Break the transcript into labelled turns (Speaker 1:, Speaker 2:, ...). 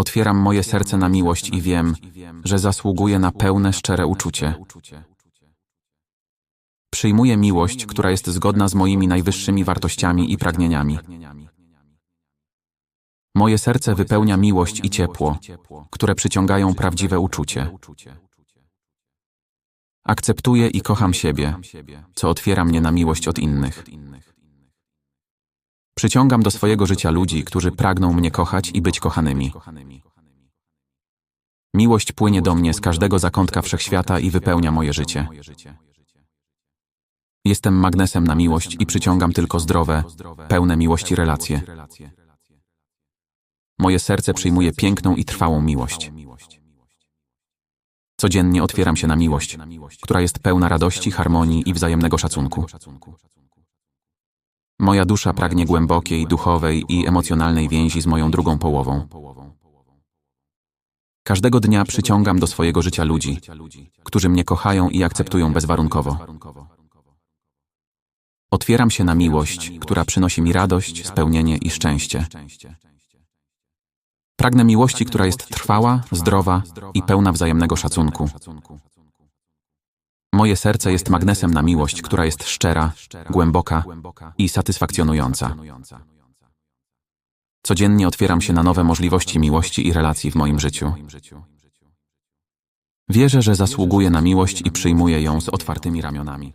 Speaker 1: Otwieram moje serce na miłość i wiem, że zasługuję na pełne, szczere uczucie. Przyjmuję miłość, która jest zgodna z moimi najwyższymi wartościami i pragnieniami. Moje serce wypełnia miłość i ciepło, które przyciągają prawdziwe uczucie. Akceptuję i kocham siebie, co otwiera mnie na miłość od innych. Przyciągam do swojego życia ludzi, którzy pragną mnie kochać i być kochanymi. Miłość płynie do mnie z każdego zakątka wszechświata i wypełnia moje życie. Jestem magnesem na miłość i przyciągam tylko zdrowe, pełne miłości relacje. Moje serce przyjmuje piękną i trwałą miłość. Codziennie otwieram się na miłość, która jest pełna radości, harmonii i wzajemnego szacunku. Moja dusza pragnie głębokiej, duchowej i emocjonalnej więzi z moją drugą połową. Każdego dnia przyciągam do swojego życia ludzi, którzy mnie kochają i akceptują bezwarunkowo. Otwieram się na miłość, która przynosi mi radość, spełnienie i szczęście. Pragnę miłości, która jest trwała, zdrowa i pełna wzajemnego szacunku. Moje serce jest magnesem na miłość, która jest szczera, głęboka i satysfakcjonująca. Codziennie otwieram się na nowe możliwości miłości i relacji w moim życiu. Wierzę, że zasługuję na miłość i przyjmuję ją z otwartymi ramionami.